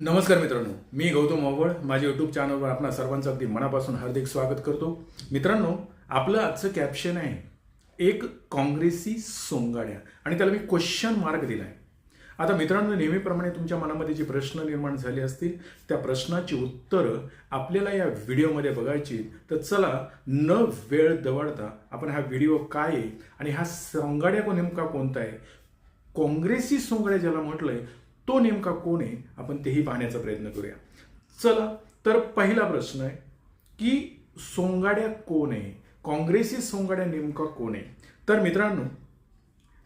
नमस्कार मित्रांनो मी गौतम ओवळ माझ्या यूट्यूब चॅनलवर आपणा सर्वांचं अगदी मनापासून हार्दिक स्वागत करतो. मित्रांनो आपलं आजचं कॅप्शन आहे एक काँग्रेसी सोंगाड्या. आणि त्याला मी क्वेश्चन मार्क दिला आहे आता मित्रांनो नेहमीप्रमाणे तुमच्या मनामध्ये जे प्रश्न निर्माण झाले असतील त्या प्रश्नाची उत्तरं आपल्याला या व्हिडिओमध्ये बघायची तर चला न वेळ दवडता आपण हा व्हिडिओ काय आहे आणि हा सोंगाड्या को नेमका कोणता आहे? काँग्रेसी सोंगड्या ज्याला म्हटलंय तो नेमका कोण आहे? आपण तेही पाहण्याचा प्रयत्न करूया. चला तर पहिला प्रश्न आहे की सोंगाड्या कोण आहे? काँग्रेसी सोंगाड्या नेमका कोण आहे? तर मित्रांनो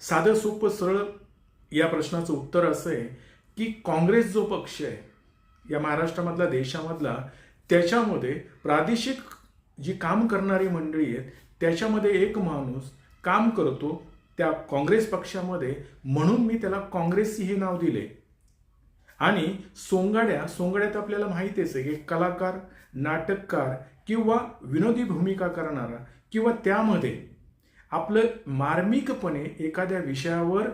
साधं सोपं सरळ या प्रश्नाचं उत्तर असं आहे की काँग्रेस जो पक्ष आहे या महाराष्ट्रामधला देशामधला त्याच्यामध्ये प्रादेशिक जी काम करणारी मंडळी आहेत त्याच्यामध्ये एक माणूस काम करतो त्या काँग्रेस पक्षामध्ये म्हणून मी त्याला काँग्रेसी हे नाव दिले आणि सोंगाड्या सोंगाड्यात आपल्याला माहितीच आहे की कलाकार नाटककार किंवा विनोदी भूमिका करणारा किंवा त्यामध्ये आपलं मार्मिकपणे एखाद्या विषयावर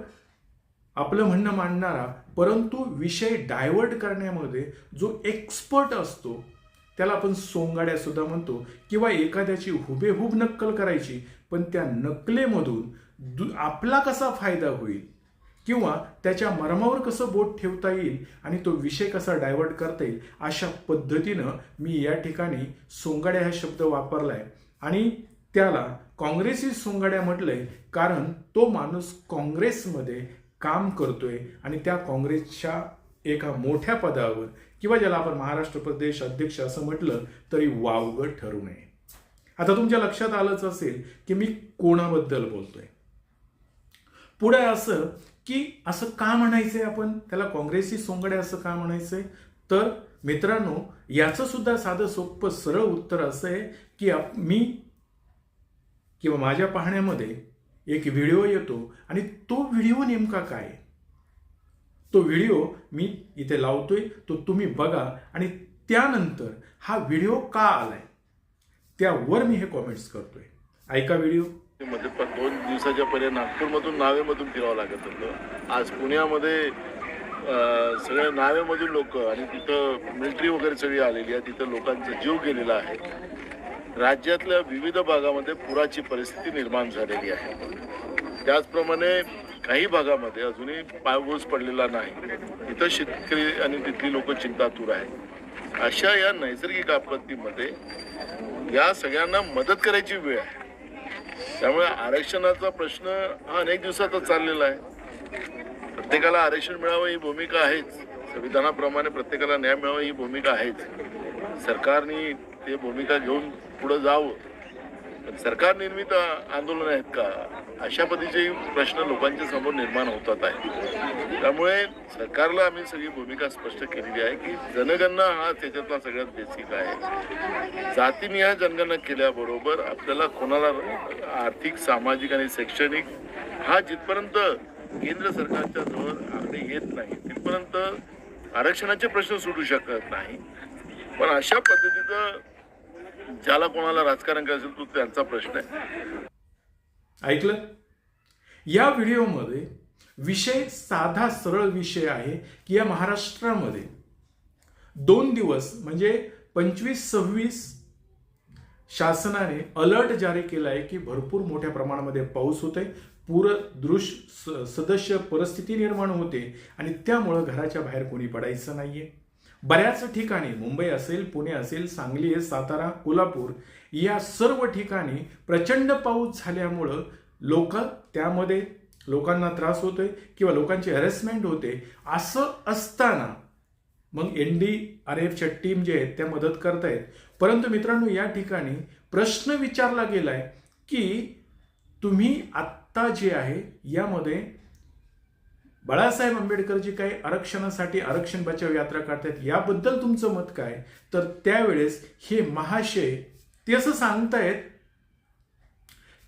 आपलं म्हणणं मांडणारा परंतु विषय डायव्हर्ट करण्यामध्ये जो एक्सपर्ट असतो त्याला आपण सोंगाड्या सुद्धा म्हणतो किंवा एखाद्याची हुबेहूब नक्कल करायची पण त्या नकलेमधून दु- आपला कसा फायदा होईल? किंवा त्याच्या मर्मावर कसं बोट ठेवता येईल आणि तो विषय कसा डायव्हर्ट करता येईल अशा पद्धतीनं मी या ठिकाणी सोंगाड्या हा शब्द वापरलाय. आणि त्याला काँग्रेसी सोंगाड्या म्हटलंय कारण तो माणूस काँग्रेसमध्ये काम करतोय आणि त्या काँग्रेसच्या एका मोठ्या पदावर किंवा ज्याला आपण महाराष्ट्र प्रदेश अध्यक्ष असं म्हटलं तरी वावगं ठरू नये. आता तुमच्या लक्षात आलंच असेल की मी कोणाबद्दल बोलतोय. पुढे असं की असं का म्हणायचंय आपण? त्याला काँग्रेसी सोंगडे असं का म्हणायचंय? तर मित्रांनो याचं सुद्धा साधं सोपं सरळ उत्तर असं आहे की मी किंवा माझ्या पाहण्यामध्ये एक व्हिडिओ येतो आणि तो व्हिडिओ नेमका काय? तो व्हिडिओ मी इथे लावतोय तो तुम्ही बघा आणि त्यानंतर हा व्हिडिओ का आलाय? त्यावर मी हे कॉमेंट्स करतोय. ऐका व्हिडिओ. मध्ये पण दोन दिवसाच्या पहिले नागपूरमधून नावेमधून फिरावं लागत होतं. आज पुण्यामध्ये सगळ्या नावेमधून लोक आणि तिथं मिलिटरी वगैरे सगळी आलेली आहे. तिथं लोकांचा जीव गेलेला आहे. राज्यातल्या विविध भागामध्ये पुराची परिस्थिती निर्माण झालेली आहे. त्याचप्रमाणे काही भागामध्ये अजूनही पायभूस पडलेला नाही. तिथं शेतकरी आणि तिथली लोक चिंतातूर आहेत. अशा या नैसर्गिक आपत्तीमध्ये या सगळ्यांना मदत करायची वेळ आहे. त्यामुळे आरक्षणाचा प्रश्न हा अनेक दिवसाचा चाललेला आहे. प्रत्येकाला आरक्षण मिळावं ही भूमिका आहेच. संविधानाप्रमाणे प्रत्येकाला न्याय मिळावा ही भूमिका आहेच. सरकारने ते भूमिका घेऊन पुढे जावं. सरकार निर्मित आंदोलन आहेत का? अशा पद्धतीचे प्रश्न लोकांच्या समोर निर्माण होतात आहे त्यामुळे सरकारला आम्ही सगळी भूमिका स्पष्ट केलेली आहे की जनगणना हा त्याच्यातला सगळ्यात बेसिक आहे. जातीनिहाय जनगणना केल्याबरोबर आपल्याला कोणाला आर्थिक सामाजिक आणि शैक्षणिक हा जिथपर्यंत केंद्र सरकारच्या जवळ आकडे येत नाही तिथपर्यंत आरक्षणाचे प्रश्न सुटू शकत नाही. पण अशा पद्धतीचं ज्याला कोणाला राजकारण करायचं तो त्यांचा प्रश्न आहे. ऐकलं? या व्हिडिओमध्ये विषय साधा सरळ विषय आहे की या महाराष्ट्रामध्ये दोन दिवस म्हणजे पंचवीस सव्वीस शासनाने अलर्ट जारी केला आहे की भरपूर मोठ्या प्रमाणामध्ये पाऊस होतोय पूर स- सदस्य परिस्थिती निर्माण होते आणि त्यामुळं घराच्या बाहेर कोणी पडायचं नाहीये. बऱ्याच ठिकाणी मुंबई असेल पुणे असेल सांगली आहे सातारा कोल्हापूर या सर्व ठिकाणी प्रचंड पाऊस झाल्यामुळं लोक त्यामध्ये लोकांना त्रास होतोय किंवा लोकांची हॅरेसमेंट होते. असं असताना मग एन डी आर एफच्या टीम जे आहेत त्या मदत करतायत. परंतु मित्रांनो या ठिकाणी प्रश्न विचारला गेलाय की तुम्ही आत्ता जे आहे यामध्ये बाळासाहेब आंबेडकर जी काही आरक्षणासाठी आरक्षण बचाव यात्रा काढतायत याबद्दल तुमचं मत काय? तर त्यावेळेस हे महाशय ते असं सांगतायत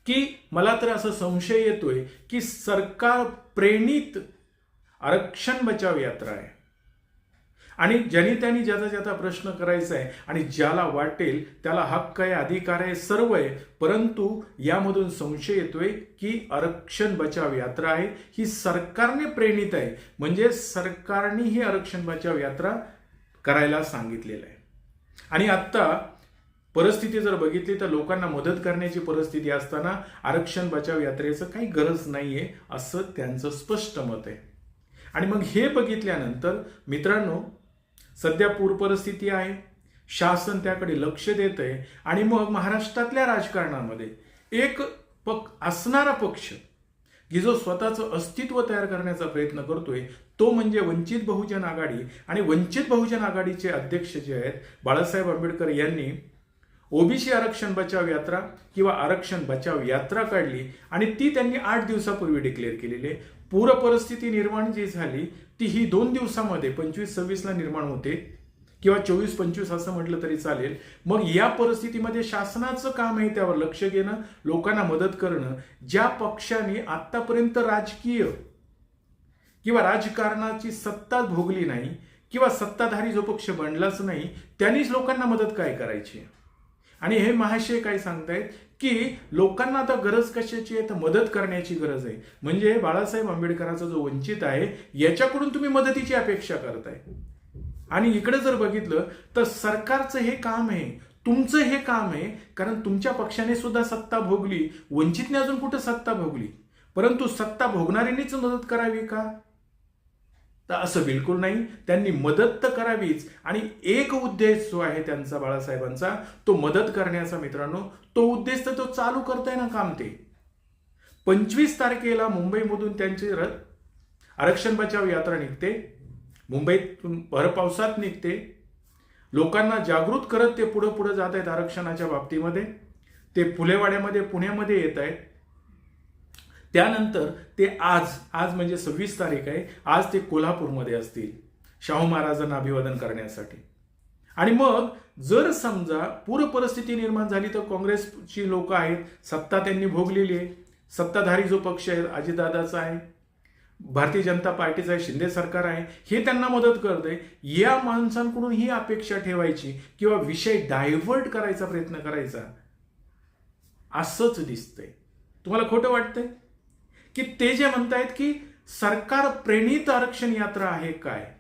की मला तर असं संशय येतोय की सरकार प्रेरित आरक्षण बचाव यात्रा आहे. आणि ज्यांनी त्यांनी ज्याचा ज्याचा प्रश्न करायचा आहे आणि ज्याला वाटेल त्याला हक्क आहे अधिकार आहे सर्व आहे परंतु यामधून संशय येतोय की आरक्षण बचाव यात्रा आहे ही सरकारने प्रेरित आहे. म्हणजे सरकारने ही आरक्षण बचाव यात्रा करायला सांगितलेलं आहे. आणि आत्ता परिस्थिती जर बघितली तर लोकांना मदत करण्याची परिस्थिती असताना आरक्षण बचाव यात्रेचं काही गरज नाहीये असं त्यांचं स्पष्ट मत आहे. आणि मग हे बघितल्यानंतर मित्रांनो सध्या पूर परिस्थिती आहे. शासन त्याकडे लक्ष देत आहे आणि मग महाराष्ट्रातल्या राजकारणामध्ये एक पक असणारा पक्ष की जो स्वतःचं अस्तित्व तयार करण्याचा प्रयत्न करतोय तो म्हणजे वंचित बहुजन आघाडी. आणि वंचित बहुजन आघाडीचे अध्यक्ष जे आहेत बाळासाहेब आंबेडकर यांनी ओबीसी आरक्षण बचाव यात्रा किंवा आरक्षण बचाव यात्रा काढली आणि ती त्यांनी आठ दिवसापूर्वी डिक्लेअर केलेली आहे. पूर परिस्थिती निर्माण जी झाली ती ही दोन दिवसामध्ये पंचवीस सव्वीसला निर्माण होते किंवा चोवीस पंचवीस असं म्हटलं तरी चालेल. मग या परिस्थितीमध्ये शासनाचं काम आहे त्यावर लक्ष घेणं लोकांना मदत करणं ज्या पक्षाने आतापर्यंत राजकीय किंवा राजकारणाची सत्ता भोगली नाही किंवा सत्ताधारी जो पक्ष बनलाच नाही त्यांनीच लोकांना मदत काय करायची? आणि हे महाशय काय सांगतायत? की लोकांना आता गरज कशाची आहे? तर मदत करण्याची गरज आहे. म्हणजे बाळासाहेब आंबेडकरांचा जो वंचित आहे याच्याकडून तुम्ही मदतीची अपेक्षा करताय. आणि इकडे जर बघितलं तर सरकारचं हे काम आहे. तुमचं हे काम आहे. कारण तुमच्या पक्षाने सुद्धा सत्ता भोगली. वंचितने अजून कुठं सत्ता भोगली? परंतु सत्ता भोगणाऱ्यांनीच मदत करावी का? तर असं बिलकुल नाही. त्यांनी मदत तर करावीच. आणि एक उद्देश जो आहे त्यांचा बाळासाहेबांचा तो मदत करण्याचा मित्रांनो तो उद्देश तर तो चालू करताय ना काम ते. पंचवीस तारखेला मुंबईमधून त्यांची र- आरक्षण बचाव यात्रा निघते. मुंबईतून भर पावसात निघते. लोकांना जागृत करत ते पुढं पुढं जात आहेत आरक्षणाच्या बाबतीमध्ये. ते फुलेवाड्यामध्ये पुण्यामध्ये येत आहेत त्यानंतर ते आज आज म्हणजे सव्वीस तारीख आहे आज ते कोल्हापूरमध्ये असतील शाहू महाराजांना अभिवादन करण्यासाठी. आणि मग जर समजा पूर परिस्थिती निर्माण झाली तर काँग्रेसची लोक आहेत सत्ता त्यांनी भोगलेली आहे. सत्ताधारी जो पक्ष आहे अजितदादाचा आहे भारतीय जनता पार्टीचं आहे शिंदे सरकार आहे हे त्यांना मदत करते या माणसांकडून ही अपेक्षा ठेवायची किंवा विषय डायव्हर्ट करायचा प्रयत्न करायचा असंच दिसतंय. तुम्हाला खोटं वाटतंय? की ते जे म्हणतायत की सरकार प्रेरित आरक्षण यात्रा आहे काय?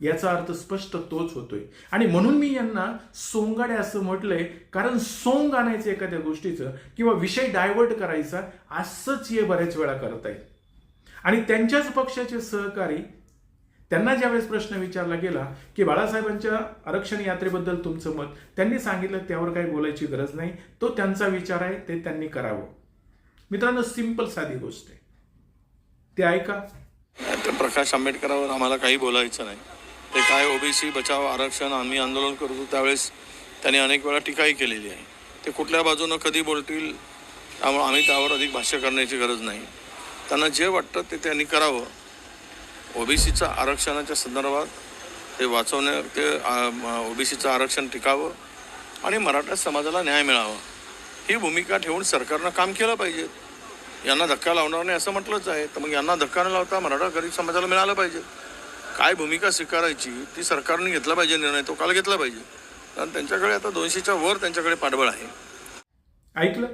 याचा अर्थ स्पष्ट तोच होतोय. आणि म्हणून मी यांना सोंगाडे असं म्हटलंय कारण सोंग आणायचं एखाद्या गोष्टीचं किंवा विषय डायव्हर्ट करायचा असंच हे बऱ्याच वेळा करतायत. आणि त्यांच्याच पक्षाचे सहकारी त्यांना ज्यावेळेस प्रश्न विचारला गेला की बाळासाहेबांच्या आरक्षण यात्रेबद्दल तुमचं मत त्यांनी सांगितलं त्यावर काही बोलायची गरज नाही. तो त्यांचा विचार आहे ते त्यांनी करावं. मित्रांनो सिंपल साधी गोष्ट आहे. ते ऐका. प्रकाश आंबेडकरांवर आम्हाला काही बोलायचं नाही. ते काय ओबीसी बचाव आरक्षण आम्ही आंदोलन करतो त्यावेळेस त्यांनी अनेक वेळा टीकाही केलेली आहे. ते कुठल्या बाजूनं कधी बोलतील त्यामुळे आम्ही त्यावर अधिक भाष्य करण्याची गरज नाही. त्यांना जे वाटतं ते त्यांनी करावं. ओबीसीचं आरक्षणाच्या संदर्भात ते वाचवण्या ते ओबीसीचं आरक्षण टिकावं आणि मराठा समाजाला न्याय मिळावा. ही भूमिका ठेवून सरकारनं काम केलं पाहिजे. यांना धक्का लावणार नाही असं म्हटलंच आहे. तर मग यांना धक्का न लावता मराठा गरीब समाजाला मिळालं पाहिजे. काय भूमिका स्वीकारायची ती सरकारने घेतला पाहिजे निर्णय तो काल घेतला पाहिजे. कारण त्यांच्याकडे आता दोनशेच्या वर त्यांच्याकडे पाठबळ आहे. ऐकलं?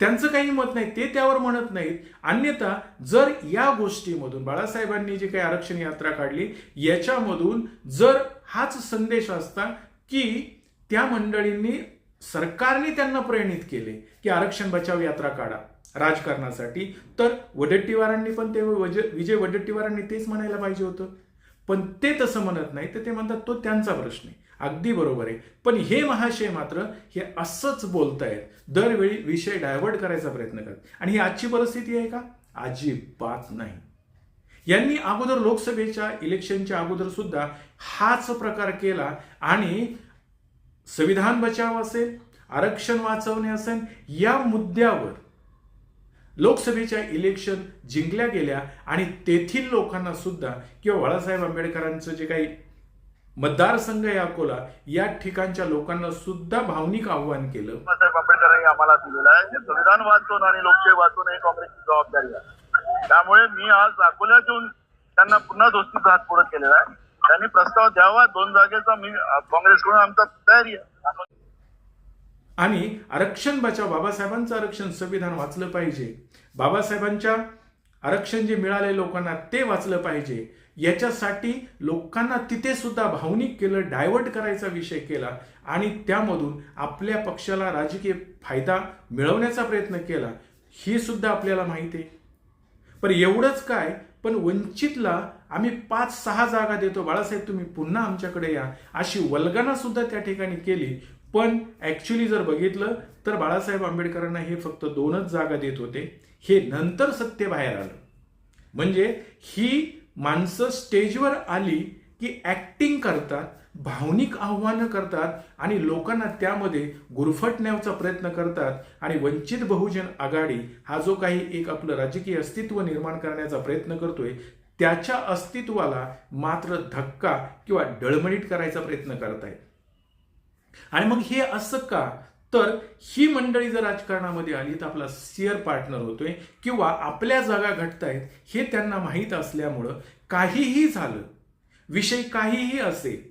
त्यांचं काही मत नाही ते त्यावर म्हणत नाहीत. अन्यथा जर या गोष्टीमधून बाळासाहेबांनी जी काही आरक्षण यात्रा काढली याच्यामधून जर हाच संदेश असता की त्या मंडळींनी सरकारने त्यांना प्रेरित केले की आरक्षण बचाव यात्रा काढा राजकारणासाठी. तर वडट्टीवारांनी पण ते वज- विजय वडट्टीवारांनी तेच म्हणायला पाहिजे होतं. पण ते तसं म्हणत नाही तर ते म्हणतात तो त्यांचा प्रश्न आहे. अगदी बरोबर आहे. पण हे महाशय मात्र हे असंच बोलतायत. दरवेळी विषय डायव्हर्ट करायचा प्रयत्न करत आणि ही आजची परिस्थिती आहे का? अजिबात नाही. यांनी अगोदर लोकसभेच्या इलेक्शनच्या अगोदर सुद्धा हाच प्रकार केला आणि संविधान बचाव असेल आरक्षण वाचवणे असेल या मुद्द्यावर लोकसभेच्या इलेक्शन जिंकल्या गेल्या आणि तेथील लोकांना सुद्धा किंवा बाळासाहेब आंबेडकरांचं जे काही मतदारसंघ आहे अकोला या ठिकाणच्या लोकांना सुद्धा भावनिक आव्हान केलं. बाबासाहेब आंबेडकरांनी आम्हाला दिलेलं आहे. संविधान वाचून आणि लोकशाही वाचून हे काँग्रेसची जबाबदारी आहे. त्यामुळे मी आज अकोल्यात येऊन त्यांना पुन्हा दोस्तीचा हात पुढे केलेला आहे. त्यांनी प्रस्ताव द्यावा दोन जागेचा मी काँग्रेसकडून आमचा तयारी आहे. आणि आरक्षण बचाव बाबासाहेबांचं आरक्षण संविधान वाचलं पाहिजे. बाबासाहेबांच्या आरक्षण जे मिळाले लोकांना ते वाचलं पाहिजे. याच्यासाठी लोकांना तिथे सुद्धा भावनिक केलं डायव्हर्ट करायचा विषय केला आणि त्यामधून आपल्या पक्षाला राजकीय फायदा मिळवण्याचा प्रयत्न केला. हे सुद्धा आपल्याला माहिती आहे. पण एवढंच काय पण वंचितला आम्ही पाच सहा जागा देतो. बाळासाहेब तुम्ही पुन्हा आमच्याकडे या. अशी वल्गना सुद्धा त्या ठिकाणी केली. पण ऍक्च्युली जर बघितलं तर बाळासाहेब आंबेडकरांना हे फक्त दोनच जागा देत होते. हे नंतर सत्य बाहेर आलं. म्हणजे ही माणसं स्टेजवर आली की ऍक्टिंग करतात भावनिक आव्हानं करतात आणि लोकांना त्यामध्ये गुरफटण्याचा प्रयत्न करतात. आणि वंचित बहुजन आघाडी हा जो काही एक आपलं राजकीय अस्तित्व निर्माण करण्याचा प्रयत्न करतोय त्याच्या अस्तित्वाला मात्र धक्का किंवा डळमळीट करायचा प्रयत्न करत आहेत. आणि मग हे असं का? तर ही मंडळी जर राजकारणामध्ये आली तर आपला सिअर पार्टनर होतोय किंवा आपल्या जागा घटतायत हे त्यांना माहीत असल्यामुळं काहीही झालं विषय काहीही असेल.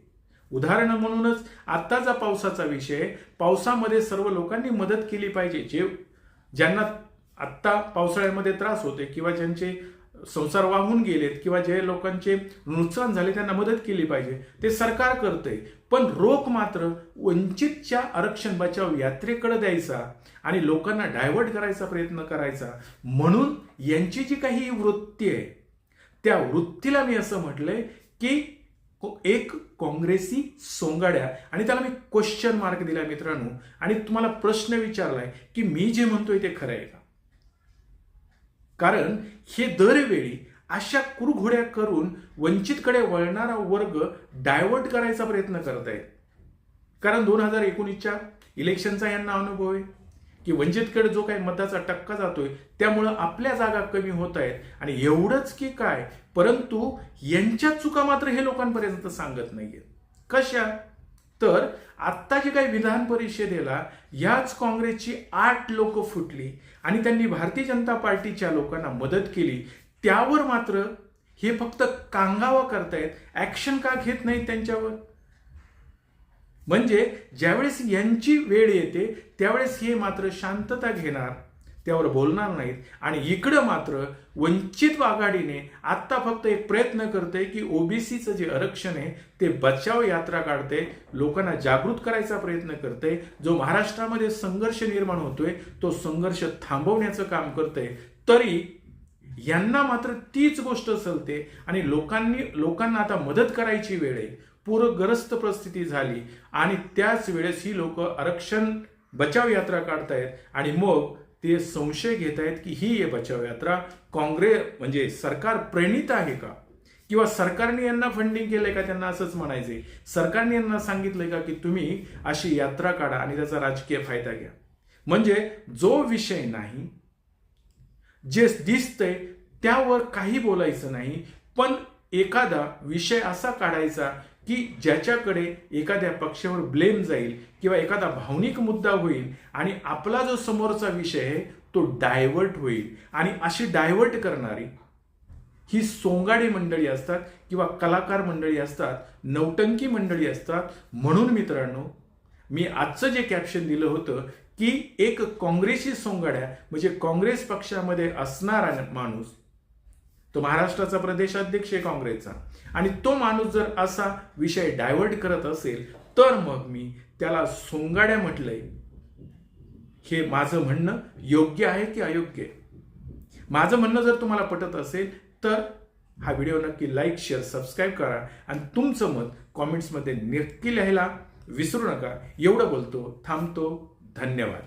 उदाहरण म्हणूनच आत्ताचा पावसाचा विषय पावसामध्ये सर्व लोकांनी मदत केली पाहिजे. जे ज्यांना आत्ता पावसाळ्यामध्ये त्रास होते किंवा ज्यांचे संसार वाहून गेलेत किंवा जे लोकांचे नुकसान झाले त्यांना मदत केली पाहिजे ते सरकार करतंय. पण रोख मात्र वंचितच्या आरक्षण बचाव यात्रेकडे द्यायचा आणि लोकांना डायव्हर्ट करायचा प्रयत्न करायचा. म्हणून यांची जी काही वृत्ती आहे त्या वृत्तीला मी असं म्हटलंय की एक काँग्रेसी सोंगाड्या. आणि त्याला मी क्वेश्चन मार्क दिला मित्रांनो. आणि तुम्हाला प्रश्न विचारलाय की मी जे म्हणतोय ते खरं आहे का? कारण हे दरवेळी अशा कुरघोड्या करून वंचितकडे वळणारा वर्ग डायव्हर्ट करायचा प्रयत्न करत आहेत. कारण दोन हजार एकोणीसच्या इलेक्शनचा यांना अनुभव आहे की वंचितकडे जो काही मताचा टक्का जातोय त्यामुळं आपल्या जागा कमी होत आहेत. आणि एवढंच की काय परंतु यांच्या चुका मात्र हे लोकांपर्यंत सांगत नाहीयेत. कशा? तर आत्ता जे काही विधान परिषदेला याच काँग्रेसची आठ लोक फुटली आणि त्यांनी भारतीय जनता पार्टीच्या लोकांना मदत केली त्यावर मात्र हे फक्त कांगावा करतायत ऍक्शन का घेत नाहीत त्यांच्यावर? म्हणजे ज्यावेळेस यांची वेळ येते त्यावेळेस हे मात्र शांतता घेणार त्यावर बोलणार नाहीत. आणि इकडं मात्र वंचित आघाडीने आत्ता फक्त एक प्रयत्न करते की ओबीसीचं जे आरक्षण आहे ते बचाव यात्रा काढते लोकांना जागृत करायचा प्रयत्न करते जो महाराष्ट्रामध्ये संघर्ष निर्माण होतोय तो संघर्ष थांबवण्याचं काम करते तरी यांना मात्र तीच गोष्ट चलते आणि लोकांनी लोकांना आता मदत करायची वेळ आहे. पूरग्रस्त परिस्थिती झाली आणि त्याच वेळेस ही लोक आरक्षण बचाव यात्रा काढतायत. आणि मग ते संशय घेत आहेत की ही ये बचाव यात्रा काँग्रेस म्हणजे सरकार प्रणित आहे का? किंवा सरकारने यांना फंडिंग केलंय का? त्यांना असंच म्हणायचंय. सरकारने यांना सांगितलंय का की तुम्ही अशी यात्रा काढा आणि त्याचा राजकीय फायदा घ्या. म्हणजे जो विषय नाही जे दिसतंय त्यावर काही बोलायचं नाही पण एखादा विषय असा काढायचा की ज्याच्याकडे एखाद्या पक्षावर ब्लेम जाईल किंवा एखादा भावनिक मुद्दा होईल आणि आपला जो समोरचा विषय आहे तो डायव्हर्ट होईल. आणि अशी डायव्हर्ट करणारी ही सोंगाडी मंडळी असतात किंवा कलाकार मंडळी असतात नौटंकी मंडळी असतात. म्हणून मित्रांनो मी आजचं जे कॅप्शन दिलं होतं की एक काँग्रेसी सोंगाड्या म्हणजे काँग्रेस पक्षामध्ये असणारा माणूस तो महाराष्ट्राचा प्रदेशाध्यक्ष आहे काँग्रेसचा. आणि तो माणूस जर असा विषय डायव्हर्ट करत असेल तर मग मी त्याला सोंगाड्या म्हटलंय. हे माझं म्हणणं योग्य आहे की अयोग्य आहे? माझं म्हणणं जर तुम्हाला पटत असेल तर हा व्हिडिओ नक्की लाईक शेअर सबस्क्राईब करा आणि तुमचं मत कॉमेंट्समध्ये नक्की लिहायला विसरू नका. एवढं बोलतो थांबतो. धन्यवाद.